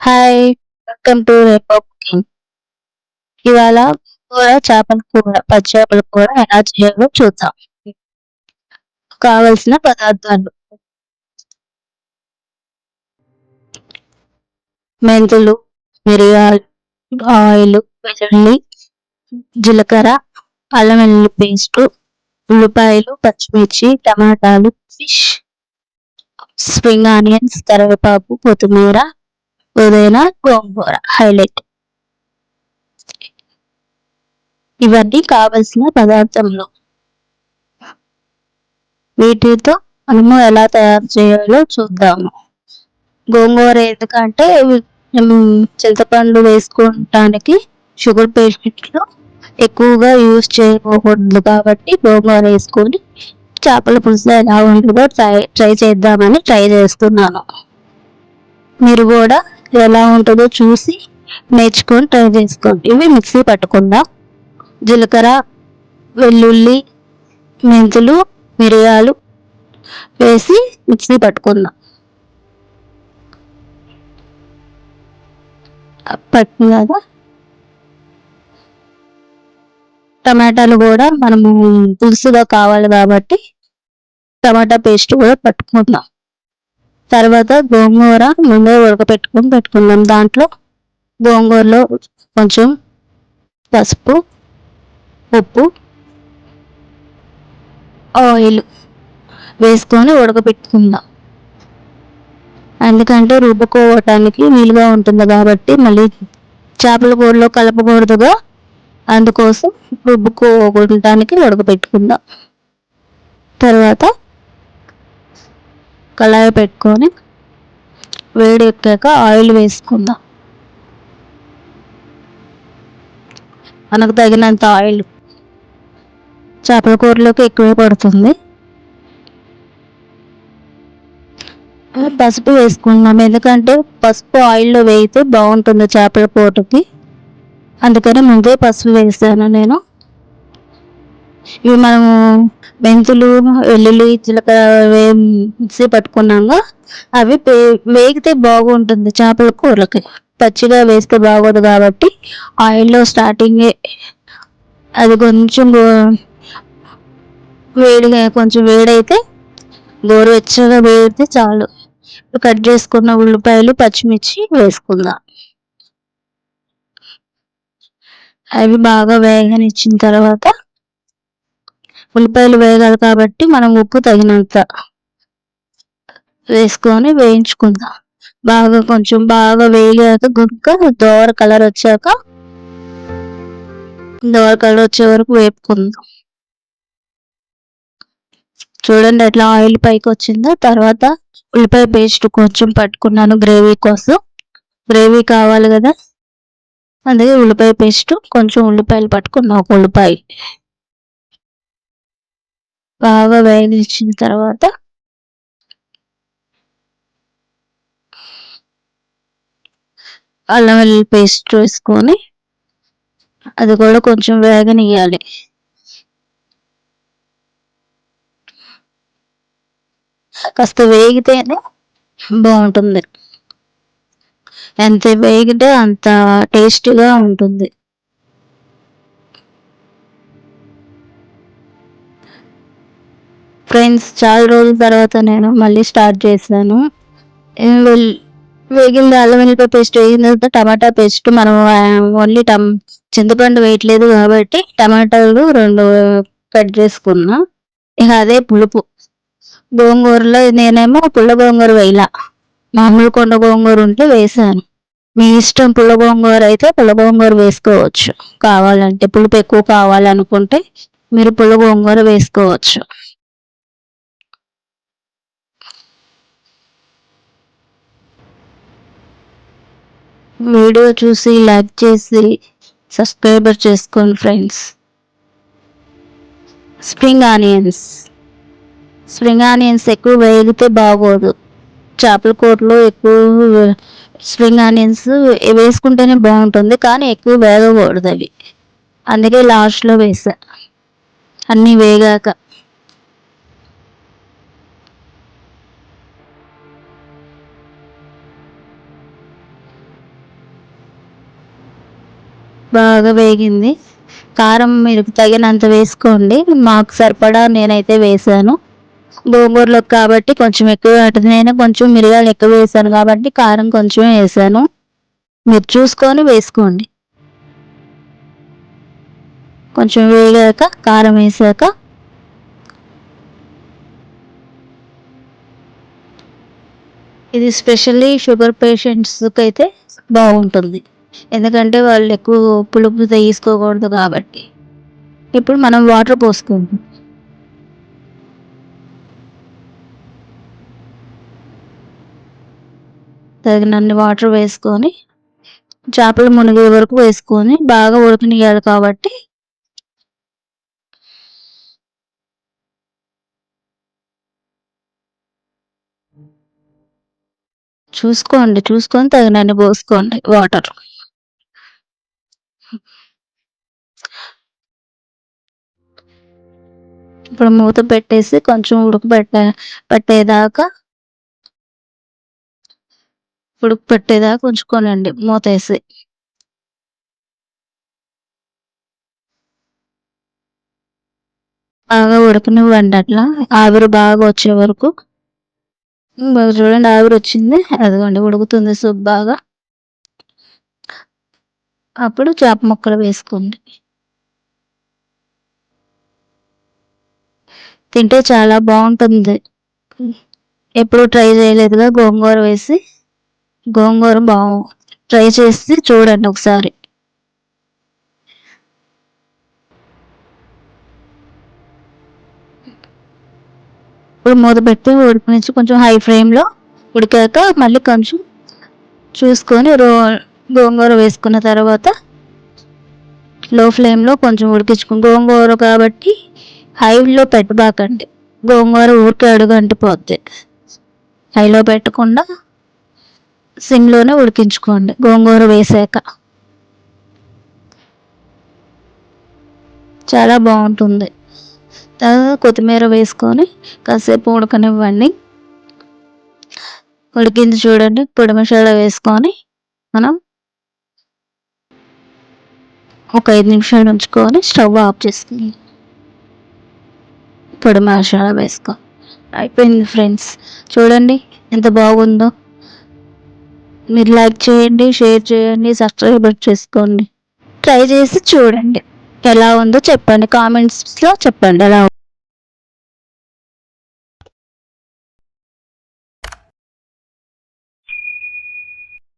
Hi welcome to రేపో cooking ఇవాళ కూర చేపల కూర పచ్చి చేపల కూర ఎలా చేయాలో చూద్దాం. కావలసిన పదార్థాలు. మెంతులు మిరియాలు ఆయిల్ వెల్లుల్లి జీలకర్ర అల్లం వెల్లుల్లి పేస్ట్ ఉల్లిపాయలు పచ్చిమిర్చి టమాటాలు ఫిష్ స్ప్రింగ్ ఆనియన్స్ కరివేపాకు కొత్తిమీర ఉదయన గోంగూర హైలైట్. ఇవన్నీ కావలసిన పదార్థములు. వీటితో మనము ఎలా తయారు చేయాలో చూద్దాము. గోంగూర ఎందుకంటే చింతపండు వేసుకోవటానికి షుగర్ పేషెంట్లు ఎక్కువగా యూజ్ చేయకూడదు కాబట్టి గోంగూర వేసుకొని చేపల పులుసు ఎలా ఉంటుందో ట్రై ట్రై చేద్దామని ట్రై చేస్తున్నాను. మీరు కూడా ఎలా ఉంటుందో చూసి నేర్చుకొని ట్రై చేసుకోండి. ఇవి మిక్సీ పట్టుకుందాం? జీలకర్ర వెల్లుల్లి మెంతులు మిరియాలు వేసి మిక్సీ పట్టుకుందాం? పట్టుకున్నాక టమాటాలు కూడా మనము పులుసుగా కావాలి కాబట్టి టమాటా పేస్ట్ కూడా పట్టుకుందాం. తర్వాత గోంగూర ముందే ఉడకపెట్టుకొని పెట్టుకుందాం. దాంట్లో గోంగూరలో కొంచెం పసుపు ఉప్పు ఆయిల్ వేసుకొని ఉడకపెట్టుకుందాం. ఎందుకంటే రుబ్బుకోవటానికి వీలుగా ఉంటుంది కాబట్టి మళ్ళీ చేపల కూరలో కలపకూడదుగా. అందుకోసం రుబ్బుకోవటానికి ఉడకపెట్టుకుందాం. తర్వాత కళాయి పెట్టుకొని వేడి ఎక్కాక ఆయిల్ వేసుకుందాం. మనకు తగినంత ఆయిల్ చేపల కూరలోకి ఎక్కువే పడుతుంది. పసుపు వేసుకుందాం. ఎందుకంటే పసుపు ఆయిల్లో వేయితే బాగుంటుంది చేపల కూరకి. అందుకని ముందే పసుపు వేసాను నేను. ఇవి మనము మెంతులు వెల్లుల్లి జీలకర్ర మిక్సీ పట్టుకున్నాక అవి వేగితే బాగుంటుంది చేపల కూరలకి. పచ్చిగా వేస్తే బాగోదు కాబట్టి ఆయిల్లో స్టార్టింగే అది కొంచెం వేడిగా కొంచెం వేడైతే గోరువెచ్చగా వేడితే చాలు. కట్ చేసుకున్న ఉల్లిపాయలు పచ్చిమిర్చి వేసుకుందాం. అవి బాగా వేగనిచ్చిన తర్వాత ఉల్లిపాయలు వేగాలి కాబట్టి మనం ఉప్పు తగినంత వేసుకొని వేయించుకుందాం. బాగా కొంచెం బాగా వేగాక గుక్క దోర కలర్ వచ్చాక దోర కలర్ వచ్చే వరకు వేపుకుందాం. చూడండి ఎట్లా ఆయిల్ పైకి వచ్చిందో. తర్వాత ఉల్లిపాయ పేస్ట్ కొంచెం పట్టుకున్నాను గ్రేవీ కోసం. గ్రేవీ కావాలి కదా. అందుకే ఉల్లిపాయ పేస్ట్ కొంచెం ఉల్లిపాయలు పట్టుకున్నా ఒక ఉల్లిపాయ. బాగా వేగించిన తర్వాత అల్లం వెల్లుల్లి పేస్ట్ వేసుకొని అది కూడా కొంచెం వేగనియాలి కాస్త వేగితేనే బాగుంటుంది. ఎంత వేగితే అంత టేస్టీగా ఉంటుంది. ఫ్రెండ్స్ చాలా రోజుల తర్వాత నేను మళ్ళీ స్టార్ట్ చేశాను. వేగింది అల్లం వెల్లిపాయ పేస్ట్ వేగిన తర్వాత టమాటా పేస్ట్. మనం ఓన్లీ టమ్ చింతపండు వేయట్లేదు కాబట్టి టమాటాలు రెండు కట్ చేసుకున్నా. ఇక అదే పులుపు. గోంగూరలో నేనేమో పుల్ల గోంగూర వేయలా. మామూలు కొండ గోంగూర ఉంటే వేసాను. మీ ఇష్టం పుల్ల గోంగూర అయితే పుల్ల గోంగూర వేసుకోవచ్చు. కావాలంటే పులుపు ఎక్కువ కావాలనుకుంటే మీరు పుల్ల గోంగూర వేసుకోవచ్చు. వీడియో చూసి లైక్ చేసి సబ్స్క్రైబర్ చేసుకోండి friends. Spring onions. Spring onions ఎక్కువ వేగితే బాగోదు. చేపల కూరలో ఎక్కువ స్ప్రింగ్ ఆనియన్స్ వేసుకుంటేనే బాగుంటుంది కానీ ఎక్కువ వేగకూడదు అవి. అందుకే లాస్ట్లో వేసా. అన్నీ వేగాక. బాగా వేగింది. కారం మీరు తగినంత వేసుకోండి. మాకు సరిపడా నేనైతే వేసాను. గోంగూరలోకి కాబట్టి కొంచెం ఎక్కువ నేను కొంచెం మిరియాలు ఎక్కువ వేసాను కాబట్టి కారం కొంచెం వేసాను. మీరు చూసుకొని వేసుకోండి. కొంచెం వేగాక కారం వేసాక. ఇది స్పెషల్లీ షుగర్ పేషెంట్స్కి అయితే బాగుంటుంది. ఎందుకంటే వాళ్ళు ఎక్కువ పులుపు తీసుకోకూడదు కాబట్టి. ఇప్పుడు మనం వాటర్ పోసుకుంటాం తగినన్ని వాటర్ వేసుకొని చేపలు మునిగే వరకు వేసుకొని బాగా ఉడికినియాలి కాబట్టి చూసుకోండి చూసుకొని తగినన్ని పోసుకోండి వాటర్ ఇప్పుడు మూత పెట్టేసి కొంచెం ఉడకబెట్ట పెట్టేదాకా ఉడుకు పెట్టేదాకా ఉంచుకోనండి మూత వేసి. బాగా ఉడకనివ్వండి అట్లా. ఆవిరి బాగా వచ్చే వరకు. చూడండి ఆవిరి వచ్చింది. అదిగోండి ఉడుకుతుంది సూప్ బాగా. అప్పుడు చేప ముక్కలు వేసుకోండి. తింటే చాలా బాగుంటుంది. ఎప్పుడు ట్రై చేయలేదుగా గోంగూర వేసి. గోంగూర బాగు. ట్రై చేసి చూడండి ఒకసారి. ఇప్పుడు మూత పెట్టి ఉడికించి కొంచెం హై ఫ్లేమ్లో ఉడికాక మళ్ళీ కొంచెం చూసుకొని రో గోంగూర వేసుకున్న తర్వాత లో ఫ్లేమ్లో కొంచెం ఉడికించుకుని గోంగూర కాబట్టి హైలో పెట్టబాకండి. గోంగూర ఊరికే అడుగు అంటిపోద్ది. హైలో పెట్టకుండా సిమ్లోనే ఉడికించుకోండి గోంగూర వేసాక. చాలా బాగుంటుంది. తర్వాత కొత్తిమీర వేసుకొని కాసేపు ఉడకనివ్వండి. ఉడికింది చూడండి. పొడి మసాలా వేసుకొని మనం ఒక ఐదు నిమిషాలు ఉంచుకొని స్టవ్ ఆఫ్ చేసుకుని పొడి మసాలా వేసుకో. అయిపోయింది ఫ్రెండ్స్. చూడండి ఎంత బాగుందో. మీరు లైక్ చేయండి షేర్ చేయండి సబ్స్క్రైబ్ చేసుకోండి. ట్రై చేసి చూడండి. ఎలా ఉందో చెప్పండి. కామెంట్స్లో చెప్పండి. ఎలా